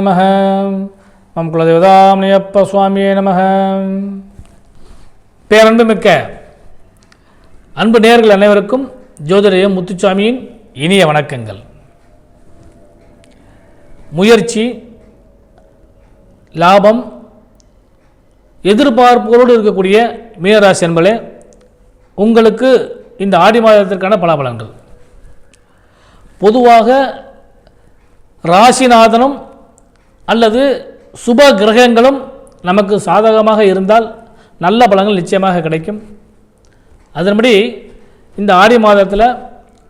நம மம் குலதேவதாமணியப்ப சுவாமியே நம பேரன்புமிக்க அன்பு நேர்கள் அனைவருக்கும் ஜோதிடய முத்துச்சாமியின் இனிய வணக்கங்கள். முயற்சி லாபம் எதிர்பார்ப்புகளோடு இருக்கக்கூடிய மீனராசி என்பதே உங்களுக்கு இந்த ஆடி மாதத்திற்கான பலாபலன்கள். பொதுவாக ராசிநாதனும் அல்லது சுப கிரகங்களும் நமக்கு சாதகமாக இருந்தால் நல்ல பலங்கள் நிச்சயமாக கிடைக்கும். அதன்படி இந்த ஆடி மாதத்தில்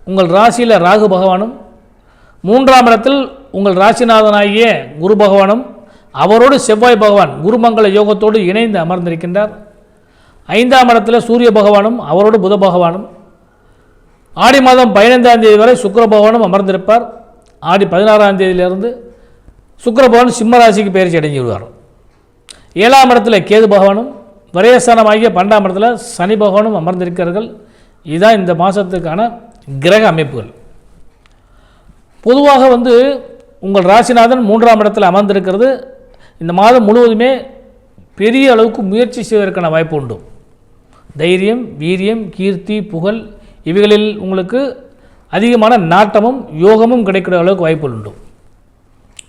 உங்கள் ராசியில் ராகு பகவானும் மூன்றாம் இடத்தில் உங்கள் ராசிநாதனாகிய குரு பகவானும் அவரோடு செவ்வாய் பகவான் குருமங்கள யோகத்தோடு இணைந்து அமர்ந்திருக்கின்றார். ஐந்தாம் இடத்தில் சூரிய பகவானும் அவரோடு புத பகவானும் ஆடி மாதம் பதினைந்தாம் தேதி வரை சுக்கர பகவானும் அமர்ந்திருப்பார். ஆடி பதினாறாம் தேதியிலிருந்து சுக்கர பகவான் சிம்மராசிக்கு பயிற்சி அடைஞ்சு விடுவார். ஏழாம் இடத்துல கேது பகவானும் விரயஸ்தானமாகிய பன்னெண்டாம் இடத்துல சனி பகவானும் அமர்ந்திருக்கிறார்கள். இதுதான் இந்த மாதத்துக்கான கிரக அமைப்புகள். பொதுவாக வந்து உங்கள் ராசிநாதன் மூன்றாம் இடத்தில் அமர்ந்திருக்கிறது. இந்த மாதம் முழுவதுமே பெரிய அளவுக்கு முயற்சி செய்வதற்கான வாய்ப்பு உண்டு. தைரியம் வீரியம் கீர்த்தி புகழ் இவைகளில் உங்களுக்கு அதிகமான நாட்டமும் யோகமும் கிடைக்கிற அளவுக்கு வாய்ப்புகள் உண்டு.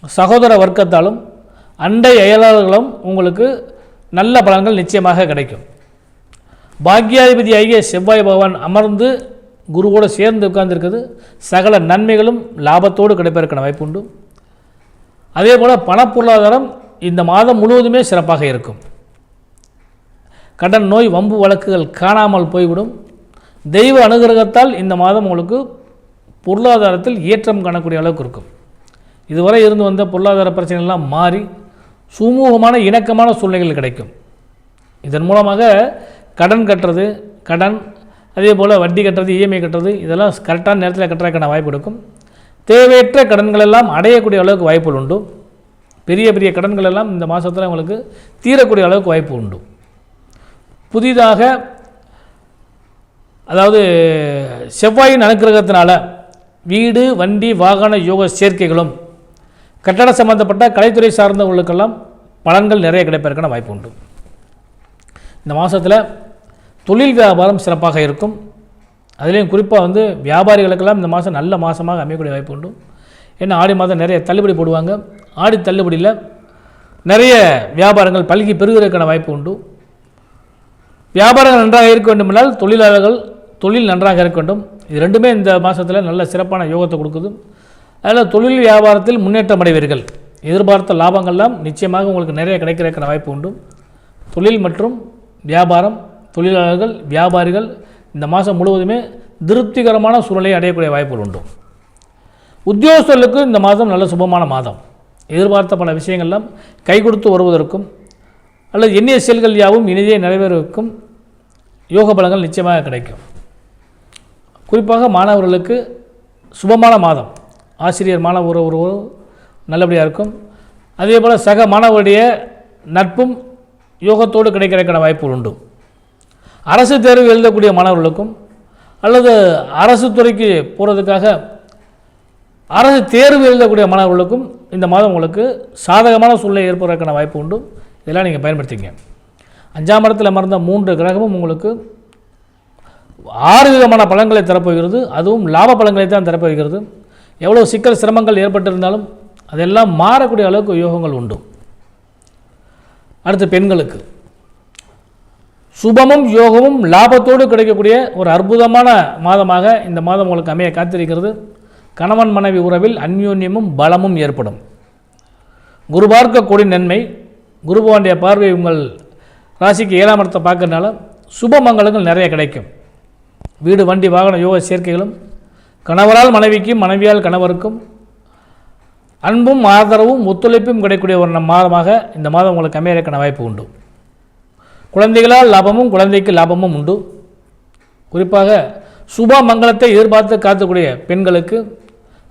சகோதர வர்க்கத்தாலும் அண்டை அயலாளர்களும் உங்களுக்கு நல்ல பலன்கள் நிச்சயமாக கிடைக்கும். பாக்யாதிபதி ஆகிய செவ்வாய் பகவான் அமர்ந்து குருவோடு சேர்ந்து உட்கார்ந்துருக்குது சகல நன்மைகளும் லாபத்தோடு கிடைப்பதற்கான வாய்ப்பு உண்டு. அதே போல் பணப்பொருளாதாரம் இந்த மாதம் முழுவதுமே சிறப்பாக இருக்கும். கடன் நோய் வம்பு வழக்குகள் காணாமல் போய்விடும். தெய்வ அனுகிரகத்தால் இந்த மாதம் உங்களுக்கு பொருளாதாரத்தில் ஏற்றம் காணக்கூடிய அளவுக்கு இருக்கும். இதுவரை இருந்து வந்த பொருளாதார பிரச்சனைகள்லாம் மாறி சுமூகமான இணக்கமான சூழ்நிலைகள் கிடைக்கும். இதன் மூலமாக கடன் கட்டுறது கடன் அதே போல் வட்டி கட்டுறது இஎம்ஐ கட்டுறது இதெல்லாம் கரெக்டான நேரத்தில் கட்டுறதுக்கான வாய்ப்பு இருக்கும் தேவையற்ற கடன்கள் எல்லாம் அடையக்கூடிய அளவுக்கு வாய்ப்புகள் உண்டு. பெரிய பெரிய கடன்கள் எல்லாம் இந்த மாதத்தில் உங்களுக்கு தீரக்கூடிய அளவுக்கு வாய்ப்பு உண்டு. புதிதாக அதாவது செவ்வாயின் அனுக்கிரகத்தினால் வீடு வண்டி வாகன யோக சேர்க்கைகளும் கட்டட சம்பந்தப்பட்ட கலைத்துறை சார்ந்தவர்களுக்கெல்லாம் பலன்கள் நிறைய கிடைப்பதற்கான வாய்ப்பு உண்டு இந்த மாதத்தில் தொழில் வியாபாரம் சிறப்பாக இருக்கும். அதுலேயும் குறிப்பாக வந்து வியாபாரிகளுக்கெல்லாம் இந்த மாதம் நல்ல மாதமாக அமையக்கூடிய வாய்ப்பு உண்டு ஏன்னா ஆடி மாதம் நிறைய தள்ளுபடி போடுவாங்க. ஆடி தள்ளுபடியில் நிறைய வியாபாரங்கள் பல்கி பெறுவதற்கான வாய்ப்பு உண்டு வியாபாரங்கள் நன்றாக இருக்க வேண்டுமென்றால் தொழிலாளர்கள் தொழில் நன்றாக இருக்க வேண்டும். இது ரெண்டுமே இந்த மாதத்தில் நல்ல சிறப்பான யோகத்தை கொடுக்குது. அதில் தொழில் வியாபாரத்தில் முன்னேற்றம் அடைவீர்கள். எதிர்பார்த்த லாபங்கள்லாம் நிச்சயமாக உங்களுக்கு நிறைய கிடைக்கிறதுக்கான வாய்ப்பு உண்டு. தொழில் மற்றும் வியாபாரம் தொழிலாளர்கள் வியாபாரிகள் இந்த மாதம் முழுவதுமே திருப்திகரமான சூழலை அடையக்கூடிய வாய்ப்புகள் உண்டு. உத்தியோகஸ்தர்களுக்கு இந்த மாதம் நல்ல சுபமான மாதம். எதிர்பார்த்த பல விஷயங்கள்லாம் கை கொடுத்து வருவதற்கும் அல்லது எண்ணிய செயல்கள் யாவும் இனிதே நிறைவேறுவதற்கும் யோக பலங்கள் நிச்சயமாக கிடைக்கும். குறிப்பாக மாணவர்களுக்கு சுபமான மாதம். ஆசிரியர் மாணவ உறவு நல்லபடியாக இருக்கும். அதே போல் சக மாணவருடைய நட்பும் யோகத்தோடு கிடைக்கிறதுக்கான வாய்ப்புகள் உண்டு. அரசு தேர்வு எழுதக்கூடிய மாணவர்களுக்கும் அல்லது அரசு துறைக்கு போகிறதுக்காக அரசு தேர்வு எழுதக்கூடிய மாணவர்களுக்கும் இந்த மாதம் உங்களுக்கு சாதகமான சூழ்நிலை ஏற்படுறதுக்கான வாய்ப்பு உண்டு. இதெல்லாம் நீங்கள் பயன்படுத்திங்க அஞ்சாம் இடத்தில் அமர்ந்த மூன்று கிரகமும் உங்களுக்கு ஆறு விதமான பலன்களை தரப்போகிறது. அதுவும் லாப பலன்களை தான் தரப்போகிறது. எவ்வளோ சிக்கல் சிரமங்கள் ஏற்பட்டிருந்தாலும் அதெல்லாம் மாறக்கூடிய அளவுக்கு யோகங்கள் உண்டு. அடுத்து பெண்களுக்கு. சுபமும் யோகமும் லாபத்தோடு கிடைக்கக்கூடிய ஒரு அற்புதமான மாதமாக இந்த மாதம் உங்களுக்கு அமைய காத்திருக்கிறது. கணவன் மனைவி உறவில் அந்யோன்யமும் பலமும் ஏற்படும். குரு பார்க்கக்கூடிய கொடி நன்மை. குருபவாண்டிய பார்வை உங்கள் ராசிக்கு ஏழாம் இடத்தை பார்க்கறதுனால சுபமங்கலங்கள் நிறைய கிடைக்கும். வீடு வண்டி வாகன யோக சேர்க்கைகளும் கணவரால் மனைவிக்கும் மனைவியால் கணவருக்கும் அன்பும் ஆதரவும் ஒத்துழைப்பும் கிடைக்கக்கூடிய ஒரு மாதமாக இந்த மாதம் உங்களுக்கு அமையறக்கான வாய்ப்பு உண்டு. குழந்தைகளால் லாபமும் குழந்தைக்கு லாபமும் உண்டு. குறிப்பாக சுப மங்களத்தை எதிர்பார்த்து காத்துக்கூடிய பெண்களுக்கு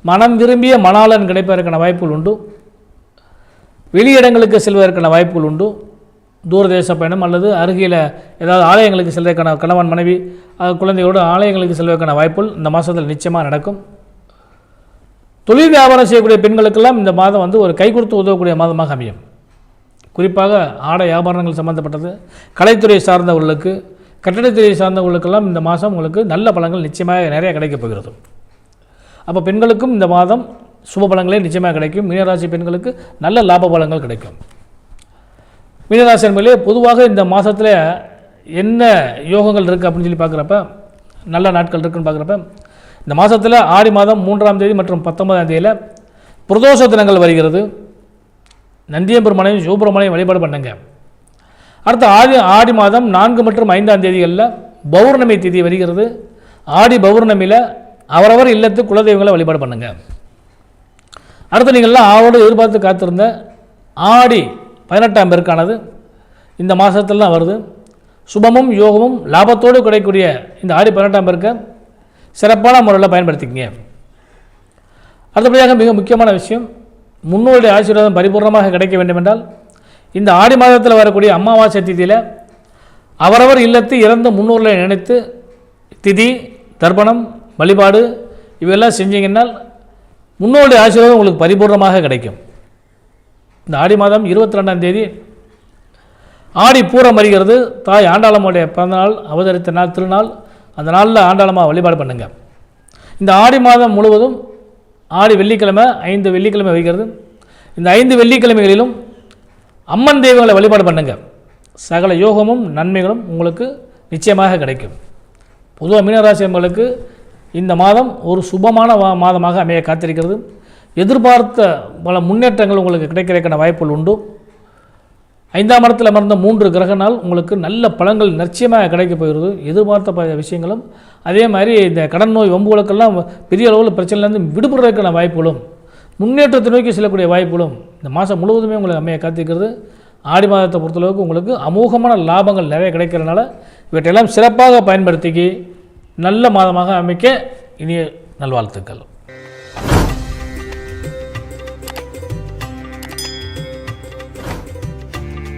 மனம் விரும்பிய மணாளன் கிடைப்பதற்கான வாய்ப்புகள் உண்டு. வெளியிடங்களுக்கு செல்வதற்கான வாய்ப்புகள் உண்டு. தூரதேச பயணம் அல்லது அருகில் ஏதாவது ஆலயங்களுக்கு செல்வதற்கான கணவன் மனைவி குழந்தைகளோடு ஆலயங்களுக்கு செல்வதற்கான வாய்ப்புகள் இந்த மாதத்தில் நிச்சயமாக நடக்கும். தொழில் வியாபாரம் செய்யக்கூடிய பெண்களுக்கெல்லாம் இந்த மாதம் வந்து ஒரு கை கொடுத்து உதவக்கூடிய மாதமாக அமையும். குறிப்பாக ஆடை வியாபாரங்கள் சம்பந்தப்பட்டது கலைத்துறை சார்ந்தவர்களுக்கு கட்டடத்துறை சார்ந்தவர்களுக்கெல்லாம் இந்த மாதம் உங்களுக்கு நல்ல பலங்கள் நிச்சயமாக நிறைய கிடைக்கப் போகிறது. அப்போ பெண்களுக்கும் இந்த மாதம் சுப பலங்களே நிச்சயமாக கிடைக்கும். மீனராசி பெண்களுக்கு நல்ல லாப பலங்கள் கிடைக்கும். மீனராசி என்பதிலே பொதுவாக இந்த மாதத்தில் என்ன யோகங்கள் இருக்குது அப்படின்னு சொல்லி பார்க்குறப்ப நல்ல நாட்கள் இருக்குன்னு பார்க்குறப்ப இந்த மாதத்தில் ஆடி மாதம் மூன்றாம் தேதி மற்றும் பத்தொன்பதாம் தேதியில் பிரதோஷ தினங்கள் வருகிறது. நந்தியம்பெருமனையும் சிவபெருமனையும் வழிபாடு பண்ணுங்க. அடுத்து ஆடி ஆடி மாதம் நான்கு மற்றும் ஐந்தாம் தேதிகளில் பௌர்ணமி தேதி வருகிறது. ஆடி பௌர்ணமியில் அவரவர் இல்லத்து குலதெய்வங்களை வழிபாடு பண்ணுங்கள் அடுத்து நீங்கள்லாம் ஆவோடு எதிர்பார்த்து காத்திருந்த ஆடி பதினெட்டாம் பேருக்கானது இந்த மாதத்துலலாம் வருது. சுபமும் யோகமும் லாபத்தோடு கிடைக்கக்கூடிய இந்த ஆடி பதினெட்டாம் பேருக்க சிறப்பான முறையில் பயன்படுத்திக்கங்க. அடுத்தபடியாக மிக முக்கியமான விஷயம் முன்னோருடைய ஆசீர்வாதம் பரிபூர்ணமாக கிடைக்க வேண்டுமென்றால் இந்த ஆடி மாதத்தில் வரக்கூடிய அமாவாசை திதியில் அவரவர் இல்லத்து இறந்த முன்னோர்களை நினைத்து திதி தர்ப்பணம் வழிபாடு இவையெல்லாம் செஞ்சீங்கன்னால் முன்னோருடைய ஆசீர்வாதம் உங்களுக்கு பரிபூர்ணமாக கிடைக்கும். இந்த ஆடி மாதம் இருபத்தி ரெண்டாம் தேதி ஆடி பூரம் வருகிறது. தாய் ஆண்டாளம்மாவுடைய பிறந்தநாள் அவதரித்த நாள் திருநாள் அந்த நாளில் ஆண்டாளம்மா வழிபாடு பண்ணுங்க. இந்த ஆடி மாதம் முழுவதும் ஆடி வெள்ளிக்கிழமை ஐந்து வெள்ளிக்கிழமை வைக்கிறது. இந்த ஐந்து வெள்ளிக்கிழமைகளிலும் அம்மன் தெய்வங்களை வழிபாடு பண்ணுங்க. சகல யோகமும் நன்மைகளும் உங்களுக்கு நிச்சயமாக கிடைக்கும். பொதுவாக மீனராசி அன்பர்களுக்கு இந்த மாதம் ஒரு சுபமான மாதமாக அமைய காத்திருக்கிறது. எதிர்பார்த்த பல முன்னேற்றங்கள் உங்களுக்கு கிடைக்கிறதுக்கான வாய்ப்புகள் உண்டு. ஐந்தாம் இடத்தில் அமர்ந்த மூன்று கிரக நாள் உங்களுக்கு நல்ல பழங்கள் நிச்சயமாக கிடைக்கப் போகிறது. எதிர்பார்த்த பல விஷயங்களும் அதே மாதிரி இந்த கடன் நோய் வம்புகளுக்கெல்லாம் பெரிய அளவில் பிரச்சனையிலேருந்து விடுபடுறதுக்கான வாய்ப்புகளும் முன்னேற்றத்தை நோக்கி செல்லக்கூடிய வாய்ப்புகளும் இந்த மாதம் முழுவதுமே உங்களுக்கு அமைய காத்திருக்கிறது. ஆடி மாதத்தை பொறுத்தளவுக்கு உங்களுக்கு அமோகமான லாபங்கள் நிறைய கிடைக்கிறதுனால இவற்றையெல்லாம் சிறப்பாக பயன்படுத்திக்கி நல்ல மாதமாக அமைக்க இனிய நல்வாழ்த்துக்கள்.